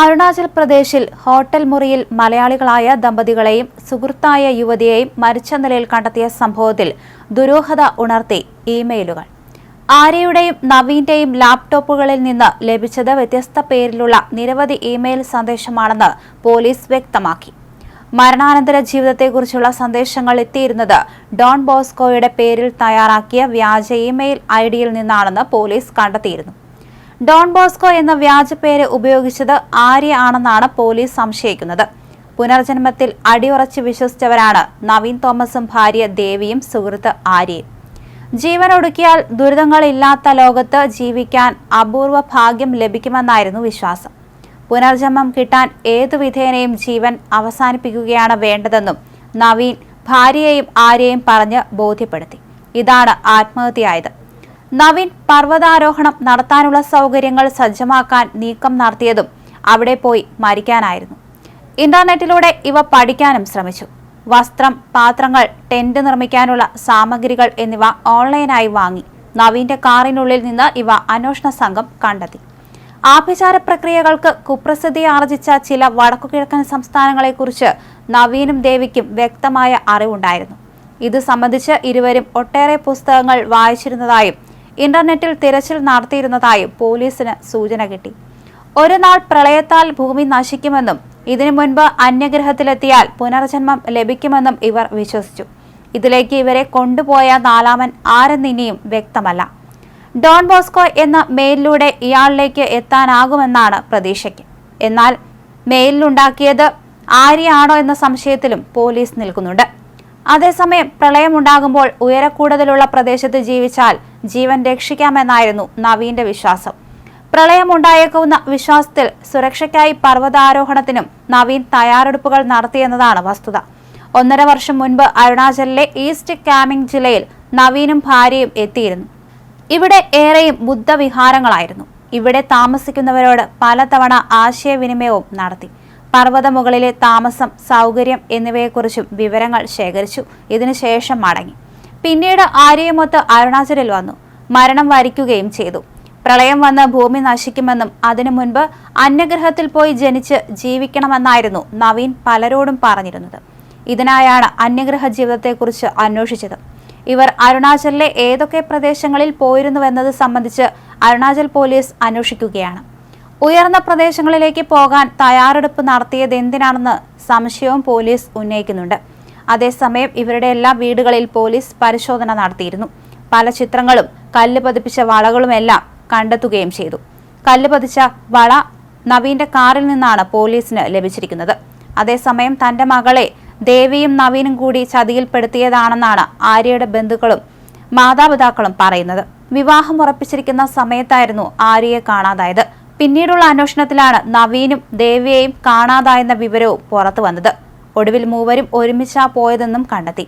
അരുണാചൽ പ്രദേശിൽ ഹോട്ടൽ മുറിയിൽ മലയാളികളായ ദമ്പതികളെയും സുഹൃത്തായ യുവതിയെയും മരിച്ച നിലയിൽ കണ്ടെത്തിയ സംഭവത്തിൽ ദുരൂഹത ഉണർത്തി ഇമെയിലുകൾ. ആര്യയുടെയും നവീന്റെയും ലാപ്ടോപ്പുകളിൽ നിന്ന് ലഭിച്ചത് വ്യത്യസ്ത പേരിലുള്ള നിരവധി ഇമെയിൽ സന്ദേശമാണെന്ന് പോലീസ് വ്യക്തമാക്കി. മരണാനന്തര ജീവിതത്തെക്കുറിച്ചുള്ള സന്ദേശങ്ങൾ എത്തിയിരുന്നത് ഡോൺ ബോസ്കോയുടെ പേരിൽ തയ്യാറാക്കിയ വ്യാജ ഇമെയിൽ ഐ നിന്നാണെന്ന് പോലീസ് കണ്ടെത്തിയിരുന്നു. ഡോൺ ബോസ്കോ എന്ന വ്യാജ പേര് ഉപയോഗിച്ചത് ആര്യ ആണെന്നാണ് പോലീസ് സംശയിക്കുന്നത്. പുനർജന്മത്തിൽ അടിയുറച്ച് വിശ്വസിച്ചവരാണ് നവീൻ തോമസും ഭാര്യ ദേവിയും സുഹൃത്ത് ആര്യയും. ജീവൻ ഒടുക്കിയാൽ ദുരിതങ്ങളില്ലാത്ത ലോകത്ത് ജീവിക്കാൻ അപൂർവ ഭാഗ്യം ലഭിക്കുമെന്നായിരുന്നു വിശ്വാസം. പുനർജന്മം കിട്ടാൻ ഏതു വിധേനയും ജീവൻ അവസാനിപ്പിക്കുകയാണ് വേണ്ടതെന്നും നവീൻ ഭാര്യയെയും ആര്യയും പറഞ്ഞ് ബോധ്യപ്പെടുത്തി. ഇതാണ് ആത്മഹത്യയായത്. നവീൻ പർവതാരോഹണം നടത്താനുള്ള സൗകര്യങ്ങൾ സജ്ജമാക്കാൻ നീക്കം നടത്തിയതും അവിടെ പോയി മരിക്കാനായിരുന്നു. ഇന്റർനെറ്റിലൂടെ ഇവ പഠിക്കാനും ശ്രമിച്ചു. വസ്ത്രം പാത്രങ്ങൾ ടെന്റ് നിർമ്മിക്കാനുള്ള സാമഗ്രികൾ എന്നിവ ഓൺലൈനായി വാങ്ങി നവീന്റെ കാറിനുള്ളിൽ നിന്ന് ഇവ അന്വേഷണ സംഘം കണ്ടെത്തി. ആഭിചാര പ്രക്രിയകൾക്ക് കുപ്രസിദ്ധി ആർജിച്ച ചില വടക്കുകിഴക്കൻ സംസ്ഥാനങ്ങളെക്കുറിച്ച് നവീനും ദേവിക്കും വ്യക്തമായ അറിവുണ്ടായിരുന്നു. ഇത് സംബന്ധിച്ച് ഇരുവരും ഒട്ടേറെ പുസ്തകങ്ങൾ വായിച്ചിരുന്നതായും ഇന്റർനെറ്റിൽ തിരച്ചിൽ നടത്തിയിരുന്നതായും പോലീസിന് സൂചന കിട്ടി. ഒരു നാൾ പ്രളയത്താൽ ഭൂമി നശിക്കുമെന്നും ഇതിനു മുൻപ് അന്യഗ്രഹത്തിലെത്തിയാൽ പുനർജന്മം ലഭിക്കുമെന്നും ഇവർ വിശ്വസിച്ചു. ഇതിലേക്ക് ഇവരെ കൊണ്ടുപോയ നാലാമൻ ആരെന്നിനിയും വ്യക്തമല്ല. ഡോൺ ബോസ്കോ എന്ന മെയിലിലൂടെ ഇയാളിലേക്ക് എത്താനാകുമെന്നാണ് പ്രതീക്ഷയ്ക്ക്. എന്നാൽ മെയിലിലുണ്ടാക്കിയത് ആര്യാണോ എന്ന സംശയത്തിലും പോലീസ് നിൽക്കുന്നുണ്ട്. അതേസമയം പ്രളയമുണ്ടാകുമ്പോൾ ഉയരക്കൂടുതലുള്ള പ്രദേശത്ത് ജീവിച്ചാൽ ജീവൻ രക്ഷിക്കാമെന്നായിരുന്നു നവീന്റെ വിശ്വാസം. പ്രളയമുണ്ടായേക്കാവുന്ന വിശ്വാസത്തിൽ സുരക്ഷയ്ക്കായി പർവതാരോഹണത്തിനും നവീൻ തയ്യാറെടുപ്പുകൾ നടത്തിയെന്നതാണ് വസ്തുത. ഒന്നര വർഷം മുൻപ് അരുണാചലിലെ ഈസ്റ്റ് കാമിംഗ് ജില്ലയിൽ നവീനും ഭാര്യയും എത്തിയിരുന്നു. ഇവിടെ ഏറെയും ബുദ്ധവിഹാരങ്ങളായിരുന്നു. ഇവിടെ താമസിക്കുന്നവരോട് പലതവണ ആശയവിനിമയവും നടത്തി. പർവതമുകളിലെ താമസം സൗകര്യം എന്നിവയെക്കുറിച്ചും വിവരങ്ങൾ ശേഖരിച്ചു. ഇതിനുശേഷം മടങ്ങി. പിന്നീട് ആര്യയുമൊത്ത് അരുണാചലിൽ വന്നു. മരണം വരിക്കുകയും ചെയ്തു. പ്രളയം വന്ന് ഭൂമി നശിക്കുമെന്നും അതിനു മുൻപ് അന്യഗ്രഹത്തിൽ പോയി ജനിച്ച് ജീവിക്കണമെന്നായിരുന്നു നവീൻ പലരോടും പറഞ്ഞിരുന്നത്. ഇതിനായാണ് അന്യഗ്രഹ ജീവിതത്തെക്കുറിച്ച് അന്വേഷിച്ചത്. ഇവർ അരുണാചലിലെ ഏതൊക്കെ പ്രദേശങ്ങളിൽ പോയിരുന്നുവെന്നത് സംബന്ധിച്ച് അരുണാചൽ പോലീസ് അന്വേഷിക്കുകയാണ്. ഉയർന്ന പ്രദേശങ്ങളിലേക്ക് പോകാൻ തയ്യാറെടുപ്പ് നടത്തിയത് എന്തിനാണെന്ന് സംശയവും പോലീസ് ഉന്നയിക്കുന്നുണ്ട്. അതേസമയം ഇവരുടെ എല്ലാ വീടുകളിൽ പോലീസ് പരിശോധന നടത്തിയിരുന്നു. പല ചിത്രങ്ങളും കല്ല് പതിപ്പിച്ച വളകളുമെല്ലാം കണ്ടെത്തുകയും ചെയ്തു. കല്ല് പതിച്ച വള നവീന്റെ കാറിൽ നിന്നാണ് പോലീസിന് ലഭിച്ചിരിക്കുന്നത്. അതേസമയം തന്റെ മകളെ ദേവിയും നവീനും കൂടി ചതിയിൽപ്പെടുത്തിയതാണെന്നാണ് ആര്യയുടെ ബന്ധുക്കളും മാതാപിതാക്കളും പറയുന്നത്. വിവാഹം ഉറപ്പിച്ചിരിക്കുന്ന സമയത്തായിരുന്നു ആര്യയെ കാണാതായത്. പിന്നീടുള്ള അന്വേഷണത്തിലാണ് നവീനും ദേവിയെയും കാണാതായെന്ന വിവരവും പുറത്തു വന്നത് ഒടുവിൽ മൂവരും ഒരുമിച്ചാ പോയതെന്നും കണ്ടെത്തി.